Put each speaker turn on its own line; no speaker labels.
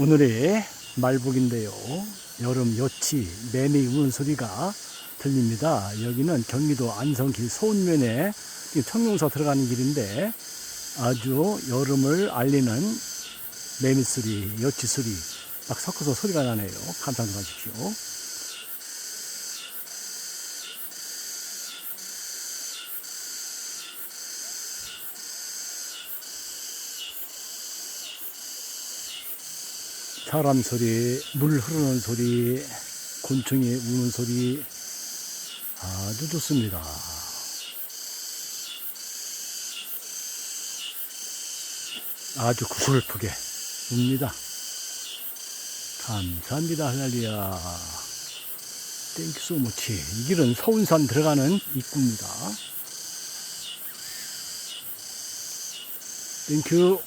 오늘의 말복인데요. 여름 여치 매미 우는 소리가 들립니다. 여기는 경기도 안성길 소은면에 지금 청룡사 들어가는 길인데 아주 여름을 알리는 매미 소리, 여치 소리 막 섞어서 소리가 나네요. 감상 들어가십시오. 사람 소리, 물 흐르는 소리, 곤충이 우는 소리 아주 좋습니다. 아주 구슬프게 웁니다. 감사합니다, 할렐루야. 땡큐 소무치. 이 길은 서운산 들어가는 입구입니다. 땡큐.